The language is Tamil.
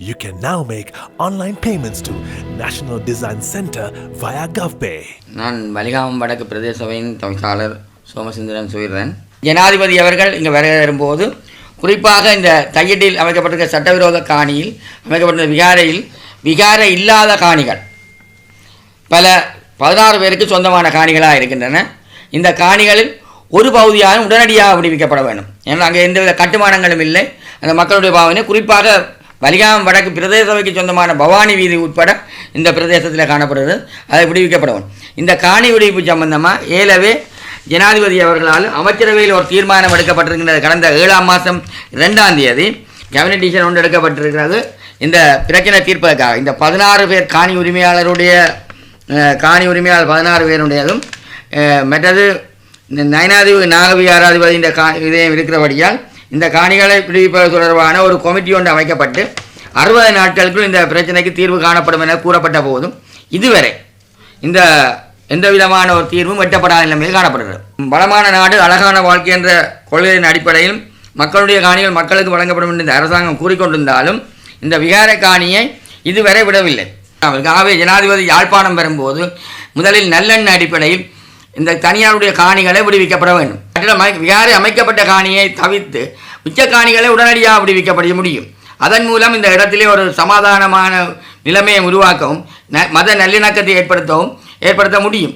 You can now make online payments to National Design Center via GovPay. நான் வலிகாமம் வடக்கு பிரதேச சபையின் தவிசாளர் சோமசுந்தரன் சுயிரன் ஜனாதிபதி அவர்கள் இங்கே வரும்போது குறிப்பாக இந்த தையடில் அமைக்கப்பட்டிருக்க சட்டவிரோத காணியில் அமைக்கப்பட்ட விகாரையில் விகார இல்லாத காணிகள். பல பதினாறு பேருக்கு சொந்தமான காணிகளாக இருக்கின்றன. இந்த காணிகளில் ஒரு பகுதியாக உடனடியாக விடுவிக்கப்பட வேண்டும். ஏன்னா அங்கே எந்தவித கட்டுமானங்களும் இல்லை. அந்த மக்களுடைய பாவனை குறிப்பாக வலிகாம் வடக்கு பிரதேச சபைக்கு சொந்தமான பவானி வீதி உட்பட இந்த பிரதேசத்தில் காணப்படுகிறது. அதை விடுவிக்கப்படும் இந்த காணி விடுவிப்பு சம்பந்தமாக ஏலவே ஜனாதிபதி அவர்களால் அமைச்சரவையில் ஒரு தீர்மானம் எடுக்கப்பட்டிருக்கின்றது. கடந்த ஏழாம் மாதம் ரெண்டாம் தேதி கேபினட் டிசிஷன் ஒன்று எடுக்கப்பட்டிருக்கிறது. இந்த பிரச்சனை தீர்ப்பதற்காக இந்த பதினாறு பேர் காணி உரிமையாளருடைய காணி உரிமையாளர் பதினாறு பேருடையதும் மற்றது நயனாதிபதி நாகவி ஆராதிபதி இந்த கா இதயம் இருக்கிறபடியால் இந்த காணிகளை விடுவிப்பது தொடர்பான ஒரு கமிட்டி ஒன்று அமைக்கப்பட்டு அறுபது நாட்களுக்குள் இந்த பிரச்சனைக்கு தீர்வு காணப்படும் என கூறப்பட்ட போதும் இதுவரை இந்த எந்த விதமான ஒரு தீர்வும் எட்டப்படாத நிலைமையில் காணப்படுகிறது. வளமான நாடு அழகான வாழ்க்கை என்ற கொள்கையின் அடிப்படையில் மக்களுடைய காணிகள் மக்களுக்கு வழங்கப்படும் என்று இந்த அரசாங்கம் கூறிக்கொண்டிருந்தாலும் இந்த விகார காணியை இதுவரை விடவில்லை. ஆகவே ஜனாதிபதி யாழ்ப்பாணம் பெறும்போது முதலில் நல்லெண்ண அடிப்படையில் இந்த தனியாருடைய காணிகளை விடுவிக்கப்பட வேண்டும். விகாரி அமைக்கப்பட்ட காணியை தவிர்த்து உச்ச காணிகளை உடனடியாக விடுவிக்கப்பட முடியும். அதன் மூலம் இந்த இடத்திலே ஒரு சமாதானமான நிலைமையை உருவாக்கவும் ந- மத நல்லிணக்கத்தை ஏற்படுத்தவும் ஏற்படுத்த முடியும்.